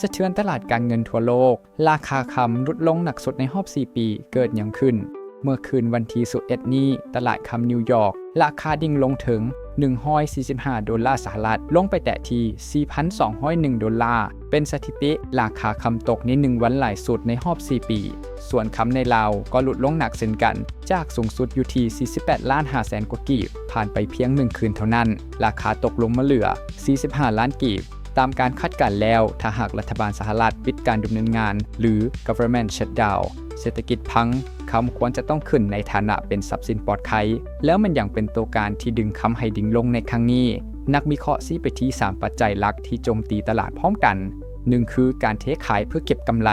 สะเทือนตลาดการเงินทั่วโลก ราคาคำลดลงหนักสุดในรอบ 4 ปีเกิดอย่างขึ้น เมื่อคืนวันที่11นี้ตลาดคำนิวยอร์กราคาดิ่งลงถึง 145 ดอลลาร์สหรัฐ ลงไปแตะที่ 4,201 ดอลลาร์ เป็นสถิติราคาคำตกในหนึ่งวันหลายสุดในรอบ 4 ปี ส่วนคำในลาวก็หลุดลงหนักเช่นกัน จากสูงสุดอยู่ที่ 48 ล้าน5แสนกว่ากีบ ผ่านไปเพียง1คืนเท่านั้น ราคาตกลงมาเหลือ 45 ล้านกีบ ตามการคาดการณ์แล้ว ถ้าหากรัฐบาลสหรัฐปิดการดำเนินงาน หรือ government shutdown เศรษฐกิจพังคำควรจะต้องขึ้นในฐานะเป็นทรัพย์สินปลอดภัย แล้วมันยังเป็นตัวการที่ดึงคำให้ดิ่งลงในครั้งนี้ นักวิเคราะห์ซีไปที่ 3 ปัจจัยหลักที่โจมตีตลาดพร้อมกันหนึ่งคือการเทขายเพื่อเก็บกำไร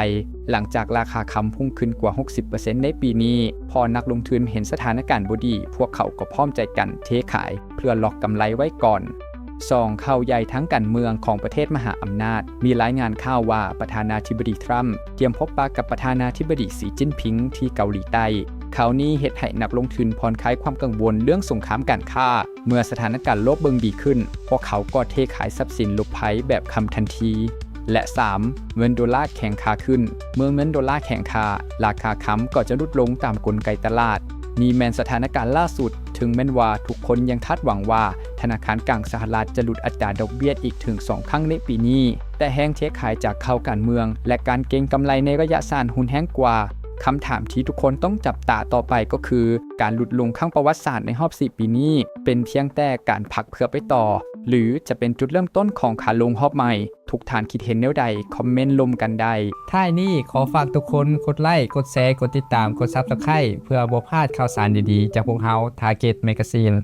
หลังจากราคาคำพุ่งขึ้นกว่า 60%ในปีนี้ พอนักลงทุนเห็นสถานการณ์บดี พวกเขาก็พร้อมใจกันเทขาย เพื่อล็อกกำไรไว้ก่อน 2. ข่าวใหญ่ทั้งการเมืองของประเทศมหาอำนาจ มีรายงานข่าวว่าประธานาธิบดีทรัมป์เตรียมพบปะกับประธานาธิบดีสีจิ้นผิงที่เกาหลีใต้ข่าวนี้เหตุให้นักลงทุนผ่อนคลายความกังวลเรื่องสงครามการค้า เมื่อสถานการณ์โลกเบิงดีขึ้นพวกเขาก็เทขายทรัพย์สินหลบภัยแบบคำทันทีและ 3. เงินดอลลาร์แข็งค่าขึ้น เมื่อเงินดอลลาร์แข็งค่าราคาค้ำก็จะลดลงตามกลไกตลาด นี่แมนสถานการณ์ล่าสุด ถึงแม้นว่าทุกคนยังคาดหวังว่า นาคารกลางสหรัฐจะหลุดอัตราดอกเบี้ยอีกถึง 2 ครั้งในปีนี้ แต่แห้งเทขายจากข่าวการเมือง และการเก็งกำไรในระยะสั้นหุ้นแห้งกว่าคำถามที่ทุกคนต้องจับตาต่อไปก็คือ การหลุดลงข้างประวัติศาสตร์ในรอบ4ปีนี้ เป็นเพียงแต่การพักเพื่อไปต่อ หรือจะเป็นจุดเริ่มต้นของขาลงรอบใหม่ ทุกฐานคิดเห็นแนวใด คอมเมนต์ลมกันได้ท้ายนี้ขอฝากทุกคนกดไลค์กดแชร์กดติดตามกด Subscribe เพื่อบ่พลาดข่าวสารดีๆ จากพวกเรา Target Magazine